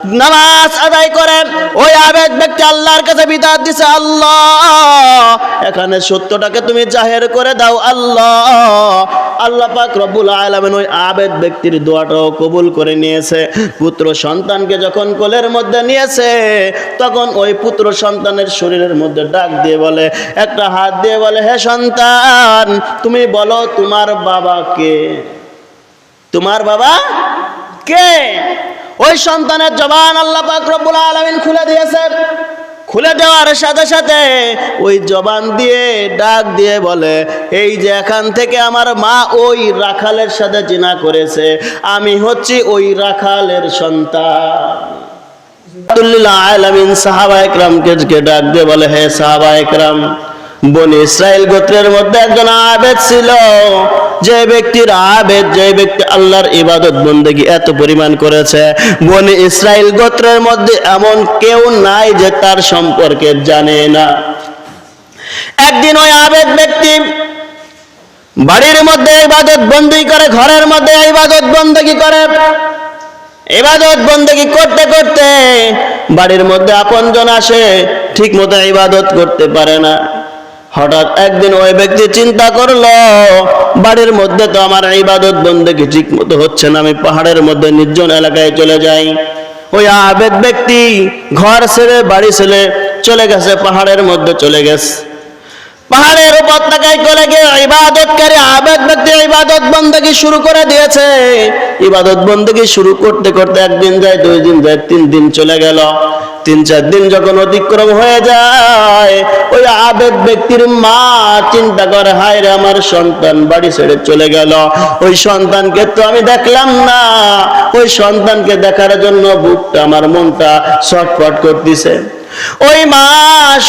নামাজ আদায় করে ওই আবেদ ব্যক্তি আল্লাহর কাছে বিদাত দিছে, আল্লাহ, এখানে সত্যটাকে তুমি জাহের করে দাও, আল্লাহ। আল্লাহ পাক রব্বুল আলামিন ওই আবেদ ব্যক্তির দোয়াটাও কবুল করে নিয়েছে। পুত্র সন্তানকে যখন কোলের মধ্যে নিয়েছে, তখন ওই পুত্র সন্তানের শরীরের মধ্যে ডাক দিয়ে বলে, একটা হাত দিয়ে বলে, হে সন্তান, তুমি বলো তোমার বাবাকে তোমার বাবা কে? ওই সন্তানের জবান আল্লাহ পাক রব্বুল আলামিন খুলে দিয়েছে। খুলে দেওয়ার সাথে সাথে ওই জবান দিয়ে, ডাক দিয়ে বলে, এই যে এখান থেকে আমার মা ওই রাখালের সাথে জিনা করেছে। আমি হচ্ছি ওই রাখালের সন্তান। আলামিন সাহাবা একরামকে ডাক দিয়ে বলে, হে সাহাবা একরাম, বনি ইসরায়েল গোত্রের মধ্যে একজন আবেদ ছিল। যে ব্যক্তির আবেদ, যে ব্যক্তি আল্লাহর ইবাদত বন্দেগী এত পরিমাণ করেছে, বনি ইসরায়েল গোত্রের মধ্যে এমন কেউ নাই যে তার সম্পর্কে জানে না। একদিন ওই আবেদ ব্যক্তি বাড়ির মধ্যে ইবাদত বন্দি করে, ঘরের মধ্যে ইবাদত বন্দেগী করে। ইবাদত বন্দেগী করতে করতে বাড়ির মধ্যে আপনজন আসে ঠিক মতো ইবাদত করতে পারে না। হঠাৎ একদিন ওই ব্যক্তি চিন্তা করল, বাড়ির মধ্যে তো আমার ইবাদত বন্ধুকে ঠিক মতো হচ্ছে না, আমি পাহাড়ের মধ্যে নির্জন এলাকায় চলে যাই। ওই আবেদ ব্যক্তি ঘর ছেড়ে বাড়ি ছেড়ে চলে গেছে, পাহাড়ের মধ্যে চলে গেছে। পাহাড়ের উপত্যকায় চলে গিয়ে ইবাদতকারী আবেদ ব্যক্তি ইবাদত বন্দী শুরু করে দিয়েছে। ইবাদত বন্দী শুরু করতে করতে একদিন যায়, দুই দিন যায়, তিন দিন চলে গেল। তিন, চার দিন যখন অতিক্রম হয়ে যায়, ওই আবেদ ব্যক্তির মা চিন্তা করে, হায় রে আমার সন্তান, বাড়ি ছেড়ে চলে গেল। ওই সন্তানকে তো আমি দেখলাম না। ওই সন্তানকে দেখার জন্য বুকটা, আমার মনটা ছটফট করতেছে। ওই মা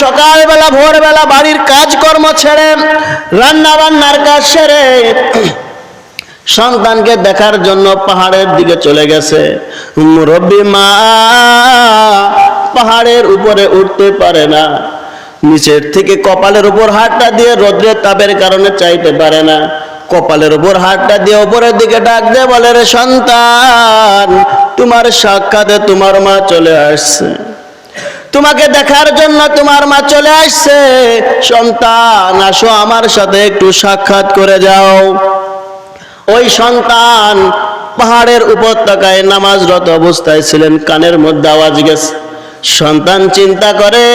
সকালবেলা, ভোরবেলা বাড়ির কাজকর্ম ছেড়ে রান্না বান্নার কাজ সেরে সন্তানকে দেখার জন্য পাহাড়ের দিকে চলে গেছে। মুরব্বী মা পাহাড়ের উপরে উঠতে পারে না। নিচের থেকে কপালের উপর হাতটা দিয়ে রোদ্রের তাপের কারণে চাইতে পারে না। কপালের উপর হাতটা দিয়ে উপরের দিকে ডাক দিয়ে বলে, রে সন্তান, তোমার সাক্ষাতে তোমার মা চলে আসছে। তোমাকে দেখার জন্য তোমার মা চলে আসছে। সন্তান, আসো আমার সাথে একটু সাক্ষাৎ করে যাও। ওই সন্তান পাহাড়ের উপত্যকায় নামাজরত অবস্থায় ছিলেন, কানের মধ্যে আওয়াজ গেছে। সন্তান চিন্তা করে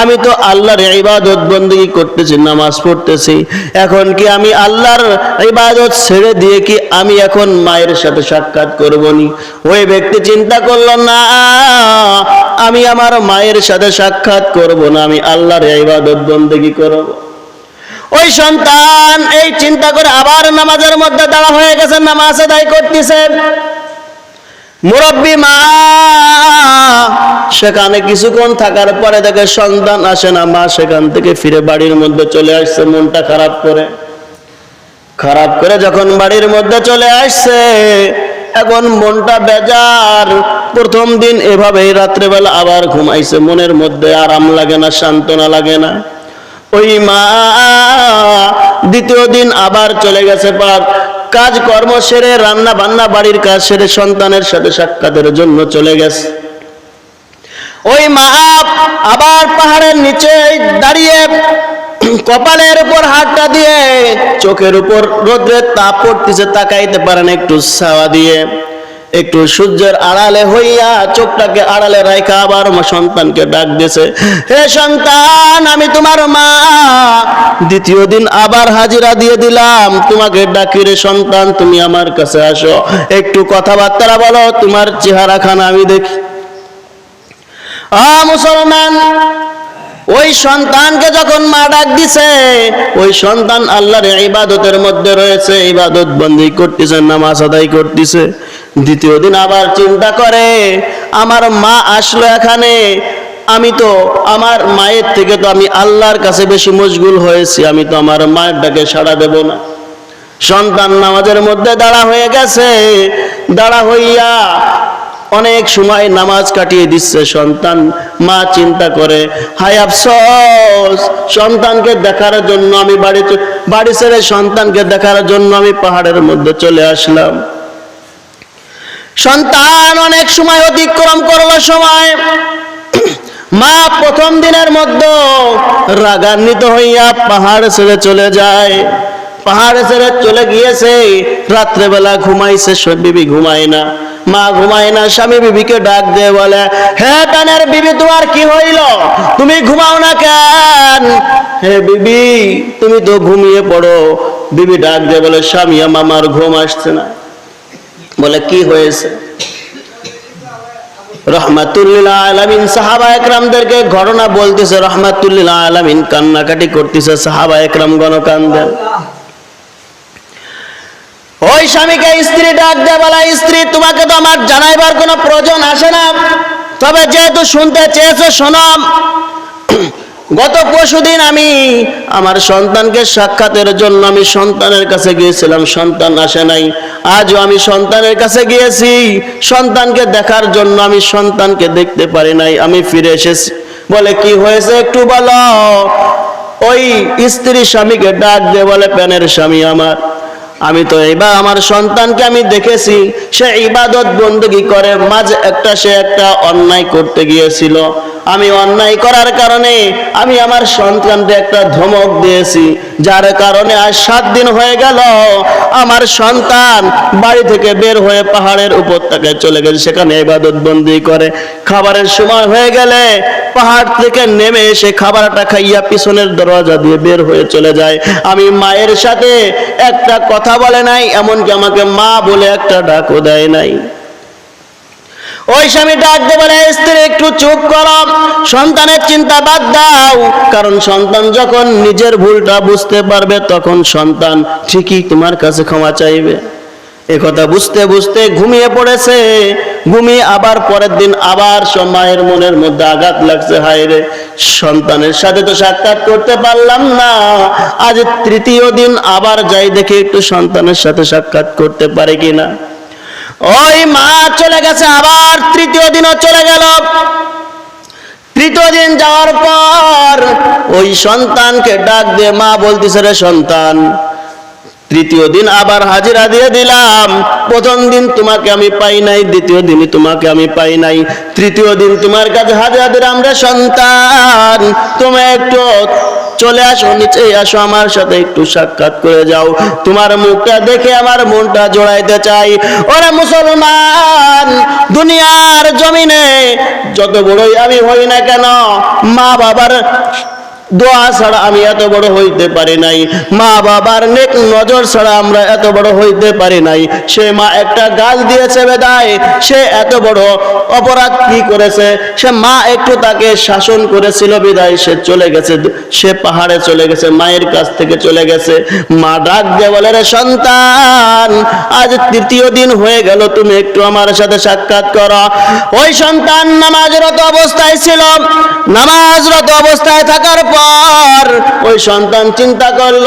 আমি তো আল্লাহর ইবাদত বন্দী করতেছি, নামাজ পড়তেছি। এখন কি আমি আল্লাহর ইবাদত ছেড়ে দিয়ে কি আমি এখন মায়ের সাথে সাক্ষাৎ করব নি ওই ব্যক্তি চিন্তা করল, না, আমি আমার মায়ের সাথে সাক্ষাৎ করব না, আমি আল্লাহর ইবাদত বন্দী করব। ওই সন্তান এই চিন্তা করে আবার নামাজের মধ্যে দাঁড়া হয়ে গেছে, নামাজ আদায় করতেছে। মুরব্বী মা সেখানে কিছুক্ষণ থাকার পরে দেখে সন্তান আসে না। মা সেখান থেকে ফিরে বাড়ির মধ্যে চলে আসছে, মনটা খারাপ করে। খারাপ করে যখন বাড়ির মধ্যে চলে আসছে, এখন মনটা বেজার। প্রথম দিন এভাবেই রাত্রেবেলা আবার ঘুমাইছে, মনের মধ্যে আরাম লাগে না, সান্ত্বনা লাগে না। ওই মা দ্বিতীয় দিন আবার চলে গেছে পাক কাজ কর্ম সেরে রান্না বান্না বাড়ির কাজ সেরে সন্তানের সাথে সাক্ষাতের জন্য চলে গেছে। ওই মা আবার পাহাড়ের নিচে দাঁড়িয়ে কপালের উপর হাতটা দিয়ে চোখের উপর রোদ্রের তাপ পড়তেছে, তাকাইতে পারেন একটু ছাওয়া দিয়ে। একটু সূর্যের আড়ালে হইয়া চোখটাকে আড়ালে রাখা আবার সন্তানকে ডাক দিয়েছে, হে সন্তান, আমি তোমার মা। দ্বিতীয় দিন আবার হাজিরা দিয়ে দিলাম, তোমাকে ডাকি রে সন্তান, তুমি আমার কাছে আসো। একটু কথাবার্তা বলো, তোমার চেহারা খানা আমি দেখি মুসলমান, ওই সন্তানকে যখন মা ডাক দিছে, ওই সন্তান আল্লাহর ইবাদতের মধ্যে রয়েছে, ইবাদত বন্দি করতেছে, নামাজ আদায় করতেছে। দ্বিতীয় দিন আবার চিন্তা করে, আমার মা আসলো এখানে, আমি তো আমার মায়ের থেকে তো আমি আল্লাহর কাছে বেশি মশগুল হয়েছি, আমি তো আমার মায়ের ডাকে সাড়া দেব না। সন্তান নামাজের মধ্যে দাঁড়া হয়ে গেছে, দাঁড়া হইয়া অনেক সময় নামাজ কাটিয়ে দিচ্ছে সন্তান। মা চিন্তা করে, হায় আফসোস, সন্তানকে দেখার জন্য আমি বাড়ি বাড়ি ছেড়ে সন্তানকে দেখার জন্য আমি পাহাড়ের মধ্যে চলে আসলাম। সন্তান অনেক সময় অতিক্রম করল সময়। মা প্রথম দিনের মধ্যে রাগান্বিত হইয়া পাহাড় ছেড়ে চলে যায়। পাহাড় ছেড়ে চলে গিয়েছে, রাত্রেবেলা ঘুমাইছে সব বিবি ঘুমায় না। মা ঘুমায় না, স্বামী বিবিকে ডাক দিয়ে বলে, হে টানের বিবি, তোমার কি হইল? তুমি ঘুমাও না কেন? হে বিবি, তুমি তো ঘুমিয়ে পড়ো। বিবি ডাক দিয়ে বলে, স্বামী, আমার ঘুম আসছে না। বলে, কি হয়েছে? সাহাবা একরামদেরকে ঘটনা বলতেছে, রহমাতুল্লিল আলামিন, কান্নাকাটি করতেছে সাহাবা একরাম গণ কান্দেন ওই স্বামীকে স্ত্রী ডাক দেয় বলা, স্ত্রী, তোমাকে তো আমার জানাইবার কোনো প্রয়োজন আসে না। তবে যেহেতু শুনতে চেয়েছো শোনাম গত পরশুদিন আমি আমার সন্তানকে সাক্ষাতের জন্য আমি সন্তানের কাছে গিয়েছিলাম। সন্তান আসে নাই। আজও আমি সন্তানের কাছে গিয়েছি। সন্তানকে দেখার জন্য আমি সন্তানকে দেখতে পারি নাই। আমি ফিরে এসেছি। বলে, কি হয়েছে একটু বলো। ওই স্ত্রী স্বামীকে ডাক দিয়ে বলে, প্যানের স্বামী আমার। আমি তো এবার আমার সন্তানকে আমি দেখেছি। সে ইবাদত বন্দী করে, মাঝে একটা সে একটা অন্যায় করতে গিয়েছিল। আমি অন্যায় করার কারণে আমি আমার সন্তানকে একটা ধমক দিয়েছি, যার কারণে আজ সাত দিন হয়ে গেল, আমার সন্তান বাড়ি থেকে বের হয়ে পাহাড়ের উপত্যকায় চলে গেছে, সেখানে ইবাদত বন্দি করে। খাবারের সময় হয়ে গেলে পাহাড় থেকে নেমে এসে খাবারটা খাইয়া পিছনের দরজা দিয়ে বের হয়ে চলে যায়। আমি মায়ের সাথে একটা কথা বলে নাই, এমনকি আমাকে মা বলে একটা ডাকও দেয় নাই। ওই স্বামী ডাক বলে স্ত্রী, একটু চুপ করো। সন্তানের চিন্তা বাদ দাও। কারণ সন্তান যখন নিজের ভুলটা বুঝতে পারবে, তখন সন্তান ঠিকই তোমার কাছে ক্ষমা চাইবে। এ কথা বুঝতে বুঝতে ঘুমিয়ে পড়েছে। ঘুমিয়ে আবার পরের দিন আবার মায়ের মনের মধ্যে আঘাত লাগছে। হায় রে, সন্তানের সাথে তো সাক্ষাৎ করতে পারলাম না। আজ তৃতীয় দিন আবার যাই দেখি একটু সন্তানের সাথে সাক্ষাৎ করতে পারে কিনা। ওই মা চলে গেছে, আবার তৃতীয় দিনও চলে গেল। তৃতীয় দিন যাওয়ার পর ওই সন্তানকে ডাক দিয়ে মা বলতেছে, রে সন্তান, তৃতীয় দিন আবার হাজিরা দিয়ে দিলাম। প্রথম দিন তোমাকে আমি পাই নাই, দ্বিতীয় দিনে তোমাকে আমি পাই নাই। তৃতীয় দিন তোমার কাছে হাজিরা দিলাম, রে সন্তান, তুমি একটু চলে আসো, নিচে আসো, আমার সাথে একটু সাক্ষাৎ করে যাও। তোমার মুখটা দেখে আমার মনটা জোড়াইতে চাই। ওরে মুসলমান, দুনিয়ার জমিনে যত বড়ই আমি হই না কেন মা বাবার দোয়া ছাড়া আমি এত বড় হইতে পারি নাই। মা বাবার নেক নজর ছাড়া আমরা এত বড় হইতে পারি নাই। সে মা একটা গাল দিয়েছে বেদায়, সে এত বড় অপরাধ কি করেছে? সে মা একটু তাকে শাসন করেছিল বিদায়, সে চলে গেছে, সে পাহাড়ে চলে গেছে, মায়ের কাছ থেকে চলে গেছে। মা ডাক দিয়ে বলে, রে সন্তান, আজ তৃতীয় দিন হয়ে গেল, তুমি একটু আমার সাথে সাক্ষাৎ করো। ওই সন্তান নামাজরত অবস্থায় ছিল। নামাজরত অবস্থায় থাকার পর ওই সন্তান চিন্তা করল,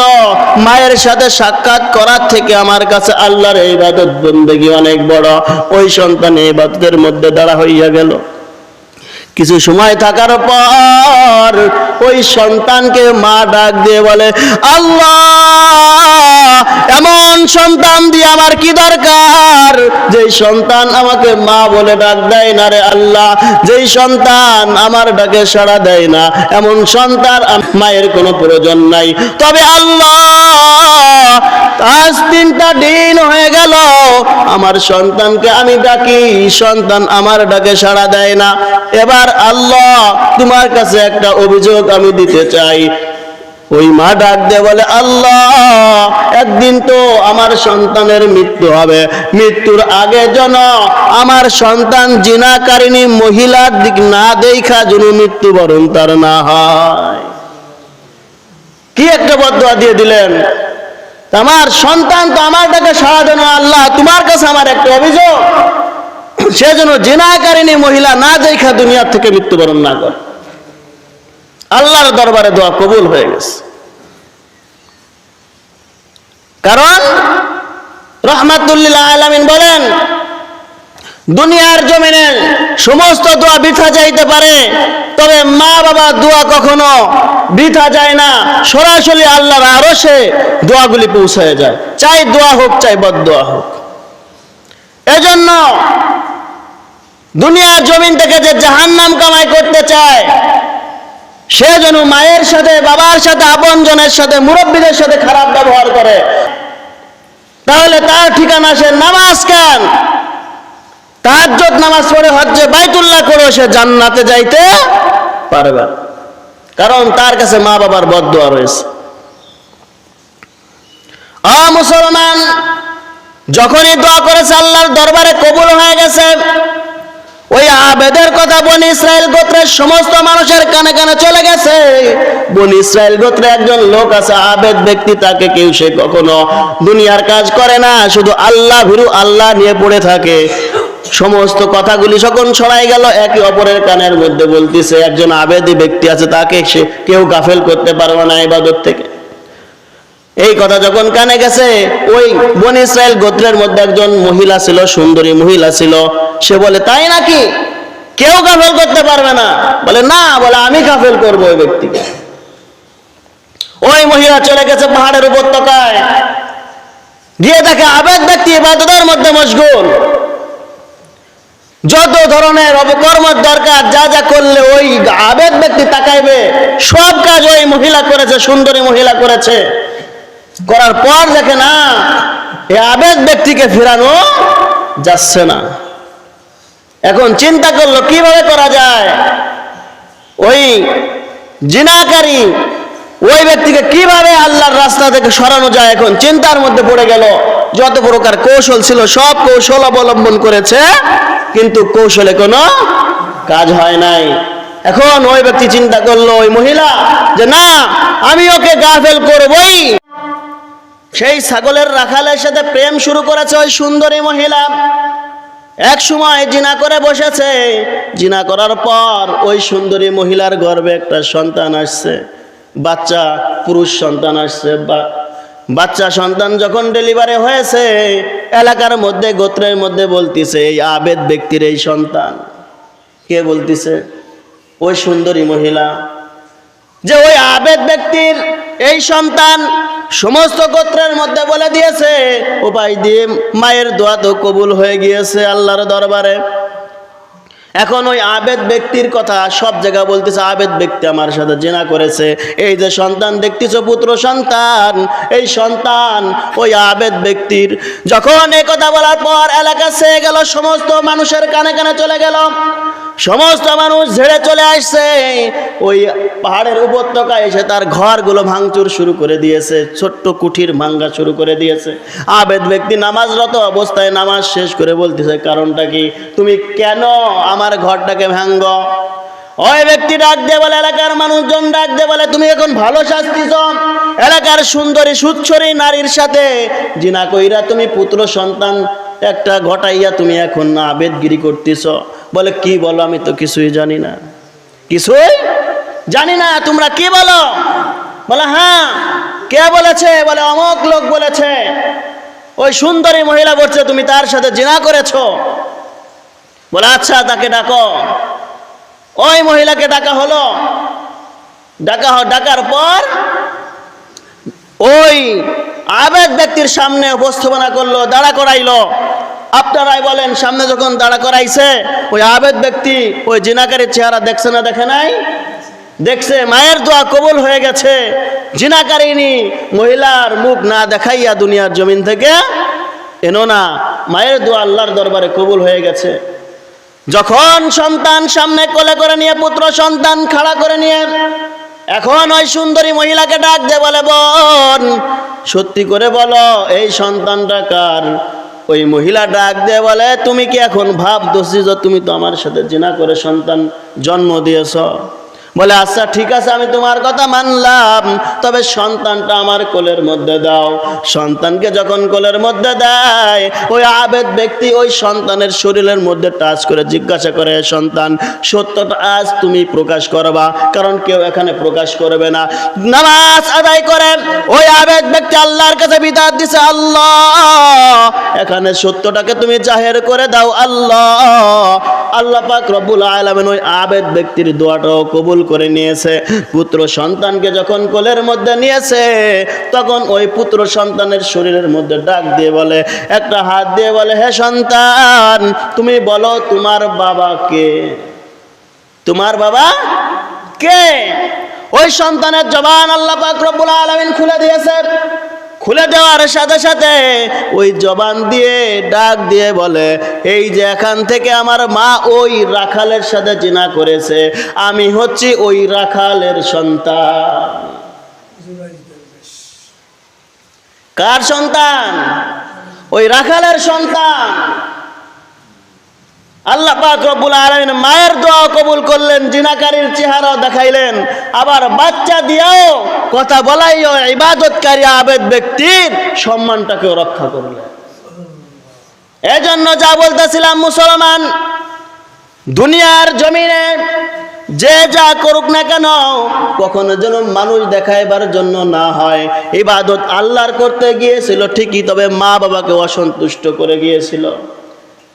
মায়ের সাথে সাক্ষাৎ করার থেকে আমার কাছে আল্লাহর এই বাদত বন্দেগী অনেক বড়। ওই সন্তান এই বাদতের মধ্যে দাঁড়া হইয়া গেল। কিছু সময় থাকার পর ওই সন্তানকে মা ডাক দিয়ে বলে, আল্লাহ! যেই সন্তান আমাকে মা বলে ডাক দেয় না রে আল্লাহ, যেই সন্তান আমার ডাকে সাড়া দেয় না, এমন সন্তান মায়ের কোনো প্রয়োজন নাই। তবে আল্লাহ, আজ তিনটা দিন হয়ে গেল, আমার সন্তানকে আমি ডাকি, সন্তান আমার ডাকে সাড়া দেয় না। এবার আল্লাহ, তোমার কাছে একটা অভিযোগ আমি দিতে চাই। ওই মা ডাক দে বলে, আল্লাহ, একদিন তো আমার সন্তানের মৃত্যু হবে। মৃত্যুর আগে যেন আমার সন্তান জিনাকারিনী মহিলার দিক না দেখা যেন মৃত্যুবরণ তার না হয়। কি একটা বদয়া দিয়ে দিলেন? আমার সন্তান তো আমার ডাকে সারা দেন আল্লাহ, তোমার কাছে আমার একটা অভিযোগ। সে যেন জেনাকারিনী মহিলা না দেখা দুনিয়ার থেকে মৃত্যুবরণ না করে। আল্লাহর দরবারে দোয়া কবুল হয়ে গেছে। কারণ রহমাতুল্লিল আলামিন বলেন, দুনিয়ার জমিনে সমস্ত দোয়া বৃথা যাইতে পারে, তবে মা বাবা দোয়া কখনো বৃথা যায় না। সরাসরি আল্লাহর আরও দোয়াগুলি পৌঁছায় যায়। চাই দোয়া হোক, চাই বদ দোয়া হোক। এজন্য দুনিয়ার জমিন থেকে যে জাহান্নাম কামাই করতে চায় সে যেন মায়ের সাথে, বাবার সাথে, আপনজনের সাথে, মুরব্বীদের সাথে খারাপ ব্যবহার করে। তাহলে তার ঠিকানা সে নামাজ কেন? তাহাজ্জুদ নামাজ পড়ে হজ্জে বাইতুল্লাহ করে সে জান্নাতে যাইতে পারবে কারণ তার কাছে মা বাবার বদদোয়া রয়েছে। আ মুসলমান, যখনই দোয়া করেছে আল্লাহর দরবারে কবুল হয়ে গেছে ওই আবেদের কথা বনি ইসরায়েল গোত্রের সমস্ত মানুষের কানে কানে চলে গেছে। বনি ইসরায়েল গোত্রে একজন লোক আছে, আবেদ ব্যক্তি, তাকে কেউ সে কখনো দুনিয়ার কাজ করে না, শুধু আল্লাহ ভীরু, আল্লাহ নিয়ে পড়ে থাকে। সমস্ত কথাগুলি যখন ছড়াই গেল, একে অপরের কানের মধ্যে বলতেছে, একজন আবেদী ব্যক্তি আছে, তাকে সে কেউ গাফেল করতে পারবে না ইবাদত থেকে। এই কথা যখন কানে গেছে, ওই বন ইসরায়েল গোত্রের মধ্যে একজন মহিলা ছিল, সুন্দরী মহিলা ছিল। সে বলে, তাই নাকি? কেউ গাফেল করতে পারবে না। বলে না। বলে, আমি গাফেল করব ওই ব্যক্তিকে। ওই মহিলা চলে গেছে পাহাড়ের উপত্যকায়। গিয়ে দেখে আবেদ ব্যক্তি ইবাদতের মধ্যে মশগুল। যত ধরনের অপকর্মের দরকার, যা যা করলে ওই আবেদ ব্যক্তি তাকাইবে, সব কাজ ওই মহিলা করেছে, সুন্দরী মহিলা করেছে। করার পর দেখে না এই আবেদ ব্যক্তিকে ফেরানো যাচ্ছে না। এখন চিন্তা করল, কীভাবে করা যায়? ওই জিনাকারী, ওই ব্যক্তিকে কীভাবে আল্লাহর রাস্তা থেকে সরানো যায়? এখন চিন্তার মধ্যে পড়ে গেল, যত প্রকার কৌশল ছিল, সব কৌশল অবলম্বন করেছে, কিন্তু কৌশলে কোনো কাজ হয় নাই। এখন ওই ব্যক্তি চিন্তা করল, ওই মহিলা যে, না, আমি ওকে গাফেল করবই। সেই ছাগলের রাখালের সাথে প্রেম শুরু করেছে ওই সুন্দরী মহিলা। এক সময় জিনা করে বসেছে। জিনা করার পর ওই সুন্দরী মহিলার গর্ভে একটা সন্তান আসছে। বাচ্চা, পুরুষ সন্তান আসছে। বা, বাচ্চা সন্তান যখন ডেলিভারি হয়েছে, এলাকার মধ্যে, গোত্রের মধ্যে বলতিছে, এই আবেদ ব্যক্তির এই সন্তান। কে বলতিছে? ওই সুন্দরী মহিলা। যে ওই আবেদ ব্যক্তির এই সন্তান সমস্ত গোত্রের মধ্যে বলে দিয়েছে, উপায় দিয়ে মায়ের দোয়া তো কবুল হয়ে গিয়েছে আল্লাহর দরবারে। এখন ওই আবেদ ব্যক্তির কথা সব জায়গা বলতেছে, আবেদ ব্যক্তি আমার সাথে জেনা করেছে। এই যে সন্তান দেখতেছ, পুত্র সন্তান, এই সন্তান ওই আবেদ ব্যক্তির। যখন এই কথা বলার পর এলাকা সেয়ে গেল, সমস্ত মানুষের কানে কানে চলে গেল। সমস্ত মানুষ ঝেড়ে চলে আসছে। ওই পাহাড়ের উপত্যকায় এসে তার ঘরগুলো ভাঙচুর শুরু করে দিয়েছে, ছোট্ট কুঠির ভাঙ্গা শুরু করে দিয়েছে। আবেদ ব্যক্তি নামাজরত অবস্থায় নামাজ শেষ করে বলতেছে, কারণটা কি? তুমি কেন আমার ঘরটাকে ভাঙ্গ। ওই ব্যক্তি ডাক দিয়ে বলে, এলাকার মানুষজন ডাক দিয়ে বলে, তুমি এখন ভালো শাস্তিছ এলাকার সুন্দরী, সুচ্ছরী নারীর সাথে জিনা কইরা তুমি পুত্র, সন্তান একটা ঘটাইয়া তুমি এখন আবেদগিরি করতেছ। বলে, কি বলো, আমি তো কিছুই জানি না। কিছুই জানি না, তোমরা কি বলো? বলে হ্যাঁ কে বলেছে? বলে, অমক লোক বলেছে। ওই সুন্দরী মহিলা বলছে, তুমি তার সাথে জিনা করেছ। বলে আচ্ছা তাকে ডাকো। ওই মহিলাকে ডাকা হলো। ডাকা ডাকার পর ওই আবেদ ব্যক্তির সামনে উপস্থাপনা করল, দাঁড়া করাইলো। আপনারাই বলেন, সামনে যখন দাঁড়া করাইছে, ওই আবেদ ব্যক্তি ওই জিনাকারীর চেহারা দেখছে না, দেখে নাই? দেখছে, মায়ের দোয়া কবুল হয়ে গেছে। জিনাকারিনী মহিলার মুখ না দেখাইয়া দুনিয়ার জমিন থেকে এনো না, মায়ের দোয়া আল্লাহর দরবারে কবুল হয়ে গেছে। যখন সন্তান সামনে কোলে করে নিয়ে, পুত্র সন্তান খাড়া করে নিয়ে, এখন ওই সুন্দরী মহিলাকে ডাক দে বলে, বোন, সত্যি করে বলো, এই সন্তানটা কার? ওই মহিলা ডাক দে বলে, তুমি কি এখন ভাব দোষী তুমি তো আমার সাথে জিনা করে সন্তান জন্ম দিয়েছ? বলে আচ্ছা ঠিক আছে, আমি তোমার কথা মানলাম। তবে সন্তানটা আমার কোলের মধ্যে দাও। সন্তানকে যখন কোলের মধ্যে দেয়, ওই আবেদ ব্যক্তি ওই সন্তানের শরীরের মধ্যে টাচ করে জিজ্ঞাসা করে, সন্তান, সত্যটা আজ তুমি প্রকাশ করবা, কারণ কেউ এখানে প্রকাশ করবে না। নামাজ আদায় করে, ওই আবেদ ব্যক্তি আল্লাহর কাছে বিদাত দিছে, আল্লাহ, এখানে সত্যটাকে তুমি জাহের করে দাও, আল্লাহ আল্লাহ পাক রব্বুল আলামিন ওই আবেদ ব্যক্তির দোয়াটাও কবুল করে নিয়েছে। পুত্র সন্তানকে যখন কোলের মধ্যে নিয়েছে, তখন ওই পুত্র সন্তানের শরীরের মধ্যে ডাক দিয়ে বলে, একটা হাত দিয়ে বলে, হে সন্তান, তুমি বলো তোমার বাবা কে? তোমার বাবা কে? ওই সন্তানের জবান আল্লাহ পাক রব্বুল আলামিন খুলে দিয়েছে খুলে দেওয়ার সাথে সাথে ওই জবান দিয়ে, ডাক দিয়ে বলে, এই যে এখান থেকে আমার মা ওই রাখালের সাথে জিনা করেছে। আমি হচ্ছি ওই রাখালের সন্তান। কার সন্তান? ওই রাখালের সন্তান। আল্লাহ পাক রব্বুল আলামিন মায়ের দোয়া কবুল করলেন, জিনাকারীর চেহারাও দেখাইলেন। আবার বাচ্চা দিয়েও কথা বলাইও ইবাদতকারী আবেদ ব্যক্তির সম্মানটাকেও রক্ষা করলেন। এজন্য যা বলতেছিলাম মুসলমান, দুনিয়ার জমিনে যে যা করুক না কেন, কখনো যেন মানুষ দেখাইবার জন্য না হয়। ইবাদত আল্লাহর করতে গিয়েছিল ঠিকই, তবে মা বাবাকে অসন্তুষ্ট করে গিয়েছিল।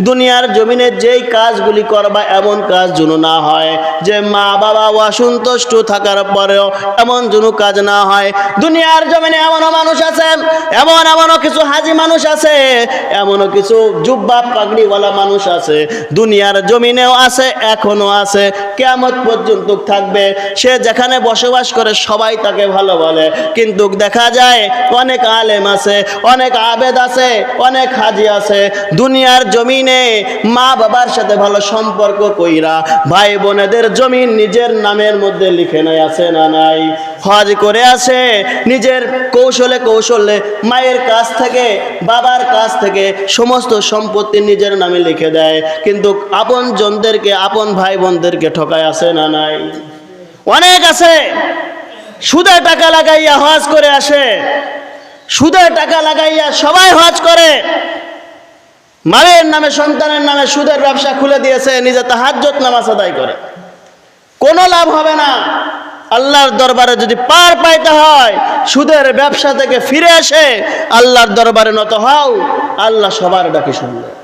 দুনিয়ার জমিনে যেই কাজগুলি করবা এমন কাজ যেন না হয়। যে মা বাবা অসন্তুষ্ট থাকার পরেও এমন যেন কাজ না হয়। দুনিয়ার জমিনে এমনও মানুষ আছে, এমন এমনও কিছু হাজি মানুষ আছে, এমনও কিছু জুব্বা পাগড়িওয়ালা মানুষ আছে। দুনিয়ার জমিনেও আছে এখনও আছে কেমত পর্যন্ত থাকবে। সে যেখানে বসবাস করে সবাই তাকে ভালো বলে। কিন্তু দেখা যায় অনেক আলেম আছে, অনেক আবেদ আছে, অনেক হাজি আছে। দুনিয়ার জমিনে মা বাবার সাথে ভালো সম্পর্ক কইরা ভাই বোনেদের জমিন নিজের নামের মধ্যে লিখে নেয়, আছে না নাই? হজ করে আসে, নিজের কৌশলে কৌশলে মায়ের কাছ থেকে, বাবার কাছ থেকে সমস্ত সম্পত্তি নিজের নামে লিখে দেয়। কিন্তু আপন জনদেরকে, আপন ভাই বোনদেরকে ঠকায়, আছে না নাই? অনেক আছে। সুদে টাকা লাগাইয়া হজ করে আসে। সুদে টাকা লাগাইয়া সবাই হজ করে। মায়ের নামে, সন্তানের নামে সুদের ব্যবসা খুলে দিয়েছে, নিজে তাহাজ্জত নামাজ আদায় করে। কোনো লাভ হবে না। আল্লাহর দরবারে যদি পার পাইতে হয়, সুদের ব্যবসা থেকে ফিরে এসে আল্লাহর দরবারে নত হও, আল্লাহ সবার ডাকি শুনবে।